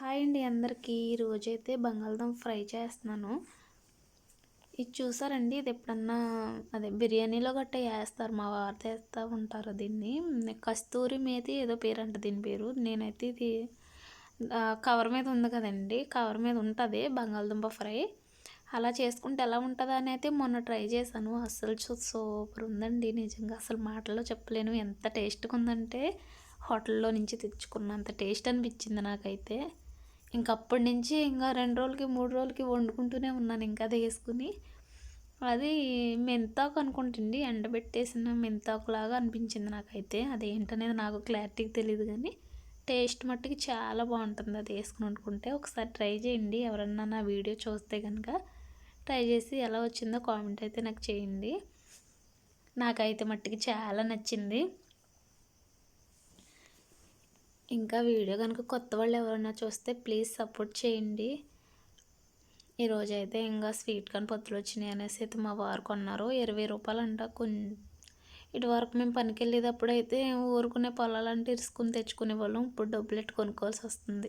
Hi అండి అందరికీ. ఈరోజైతే బంగాళదుంప ఫ్రై చేస్తున్నాను. ఇది చూసారండి? ఇది ఎప్పుడన్నా అదే బిర్యానీలో గట్ట వేస్తారు. మా వారు వేస్తూ ఉంటారు దీన్ని. కస్తూరి మేతి ఏదో పేరు అంట దీని పేరు. నేనైతే ఇది కవర్ మీద ఉంది కదండి. కవర్ మీద ఉంటుంది బంగాళదుంప ఫ్రై. అలా చేసుకుంటే ఎలా ఉంటుంది అని అయితే మొన్న ట్రై చేశాను. అస్సలు సూపర్ ఉందండి. నిజంగా అసలు మాటల్లో చెప్పలేను. ఎంత టేస్ట్గా ఉందంటే హోటల్లో నుంచి తెచ్చుకున్నంత టేస్ట్ అనిపించింది నాకైతే. ఇంక అప్పటి నుంచి ఇంకా రెండు రోజులకి మూడు రోజులకి వండుకుంటూనే ఉన్నాను. ఇంకా అది వేసుకుని అది మెంతాకు అనుకుంటుంది. ఎండబెట్టేసిన మెంతాకులాగా అనిపించింది నాకైతే. అదేంటనేది నాకు క్లారిటీగా తెలియదు కానీ టేస్ట్ మట్టుకి చాలా బాగుంటుంది. అది వేసుకుని వండుకుంటే ఒకసారి ట్రై చేయండి. ఎవరన్నా నా వీడియో చూస్తే కనుక ట్రై చేసి ఎలా వచ్చిందో కామెంట్ అయితే నాకు చేయండి. నాకైతే మట్టుకి చాలా నచ్చింది. ఇంకా వీడియో కనుక కొత్త వాళ్ళు ఎవరైనా చూస్తే ప్లీజ్ సపోర్ట్ చేయండి. ఈరోజు అయితే ఇంకా స్వీట్ కానీ పొత్తులు వచ్చినాయి అనేసి అయితే మా వారు కొన్నారు. ఇరవై రూపాయలు అంట కొన్ని ఇటు వరకు మేము పనికి వెళ్ళేటప్పుడు అయితే ఊరుకునే పొలాలంటే ఇరుసుకుని తెచ్చుకునే వాళ్ళం. ఇప్పుడు డబ్బులు ఎట్టు కొనుక్కోవాల్సి వస్తుంది.